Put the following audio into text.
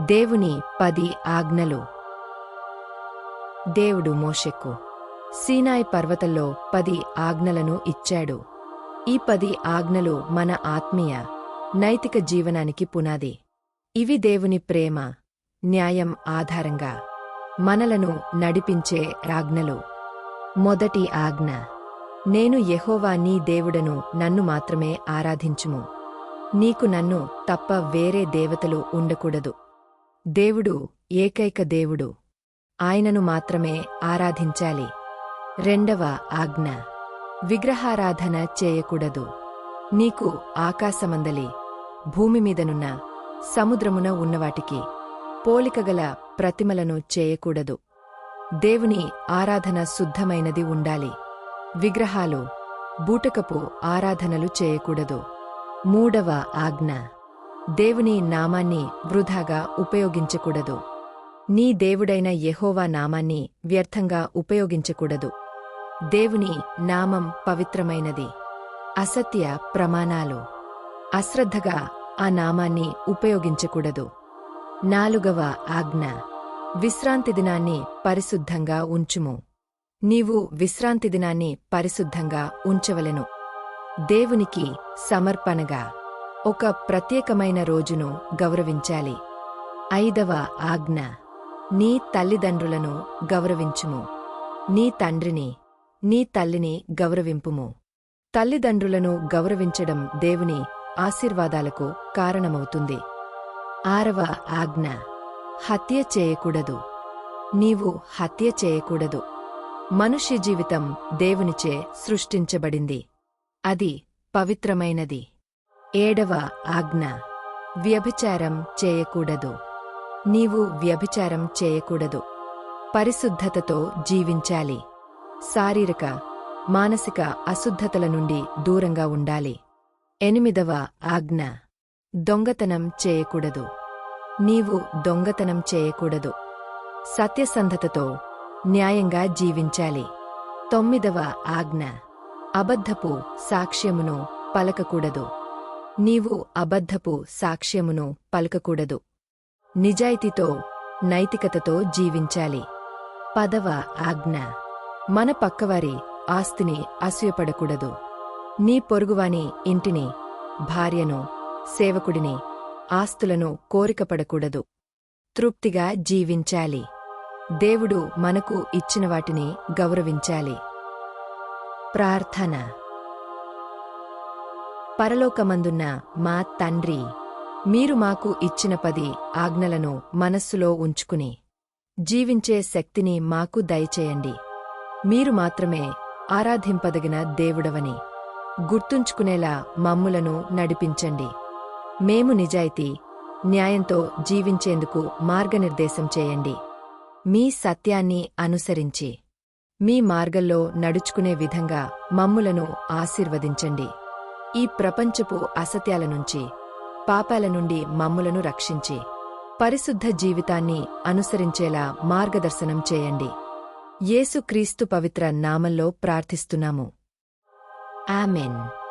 దేవుని పది ఆజ్ఞలు. దేవుడు మోషెక్కు సీనాయ్ పర్వతంలో పది ఆజ్ఞలను ఇచ్చాడు. ఈ పది ఆజ్ఞలు మన ఆత్మీయ నైతిక జీవనానికి పునాది. ఇవి దేవుని ప్రేమ న్యాయం ఆధారంగా మనలను నడిపించే ఆజ్ఞలు మొదటి ఆజ్ఞ నేను యహోవా నీ దేవుడను నన్ను మాత్రమే ఆరాధించుము. నీకు నన్ను తప్ప వేరే దేవతలు ఉండకూడదు. దేవుడు ఏకైక దేవుడు. ఆయనను మాత్రమే ఆరాధించాలి. రెండవ ఆజ్ఞ. విగ్రహారాధన చేయకూడదు. నీకు ఆకాశమందలి భూమి మీదనున్న సముద్రమున ఉన్నవాటికి పోలికగల ప్రతిమలను చేయకూడదు. దేవుని ఆరాధన శుద్ధమైనది ఉండాలి. విగ్రహాలు బూటకపు ఆరాధనలు చేయకూడదు. మూడవ ఆజ్ఞ. దేవుని నామాన్ని వృధాగా ఉపయోగించకూడదు. నీ దేవుడైన యెహోవా నామాన్ని వ్యర్థంగా ఉపయోగించకూడదు. దేవుని నామం పవిత్రమైనది. అసత్య ప్రమాణాలు. అశ్రద్ధగా ఆ నామాన్ని ఉపయోగించకూడదు. నాలుగవ ఆజ్ఞ. విశ్రాంతి దినాన్ని పరిశుద్ధంగా ఉంచుము. నీవు విశ్రాంతి దినాన్ని పరిశుద్ధంగా ఉంచవలెను. దేవునికి సమర్పణగా. ఒక ప్రత్యేకమైన రోజును గౌరవించాలి. ఐదవ ఆజ్ఞ. నీ తల్లిదండ్రులను గౌరవించుము. నీ తండ్రిని నీ తల్లిని గౌరవింపుము. తల్లిదండ్రులను గౌరవించడం దేవుని ఆశీర్వాదాలకు కారణమవుతుంది. ఆరవ ఆజ్ఞ. హత్య చేయకూడదు. నీవు హత్య చేయకూడదు. మనుష్య జీవితం దేవునిచే సృష్టించబడింది. అది పవిత్రమైనది. ఏడవ ఆజ్ఞ. వ్యభిచారం చేయకూడదు. నీవు వ్యభిచారం చేయకూడదు. పరిశుద్ధతతో జీవించాలి. శారీరక మానసిక అశుద్ధతల నుండి దూరంగా ఉండాలి. ఎనిమిదవ ఆజ్ఞ. దొంగతనం చేయకూడదు. నీవు దొంగతనం చేయకూడదు. సత్యసంధతతో న్యాయంగా జీవించాలి. తొమ్మిదవ ఆజ్ఞ. అబద్ధపు సాక్ష్యమును పలకకూడదు. నీవు అబద్ధపు సాక్ష్యమును పలకకూడదు. నిజాయితీతో నైతికతతో జీవించాలి. పదవ ఆజ్ఞ. మన పక్కవారి ఆస్తిని అసూయపడకూడదు. నీ పొరుగువాని ఇంటిని భార్యను సేవకుడిని ఆస్తులను కోరికపడకూడదు. తృప్తిగా జీవించాలి. దేవుడు మనకు ఇచ్చిన వాటిని గౌరవించాలి. ప్రార్థన. పరలోకమందున్న మా తండ్రి. మీరు మాకు ఇచ్చిన పది ఆజ్ఞలను మనస్సులో ఉంచుకుని జీవించే శక్తిని మాకు దయచేయండి. మీరు మాత్రమే ఆరాధింపదగిన దేవుడవని గుర్తుంచుకునేలా మమ్ములను నడిపించండి. మేము నిజాయితీ న్యాయంతో జీవించేందుకు మార్గనిర్దేశం చేయండి. మీ సత్యాన్ని అనుసరించి మీ మార్గంలో నడుచుకునే విధంగా మమ్ములను ఆశీర్వదించండి. ఈ ప్రపంచపు అసత్యాల నుంచి పాపాల నుండి మమ్ములను రక్షించి పరిశుద్ధ జీవితాన్ని అనుసరించేలా మార్గదర్శనం చేయండి. యేసుక్రీస్తు పవిత్ర నామంలో ప్రార్థిస్తున్నాము. ఆమెన్.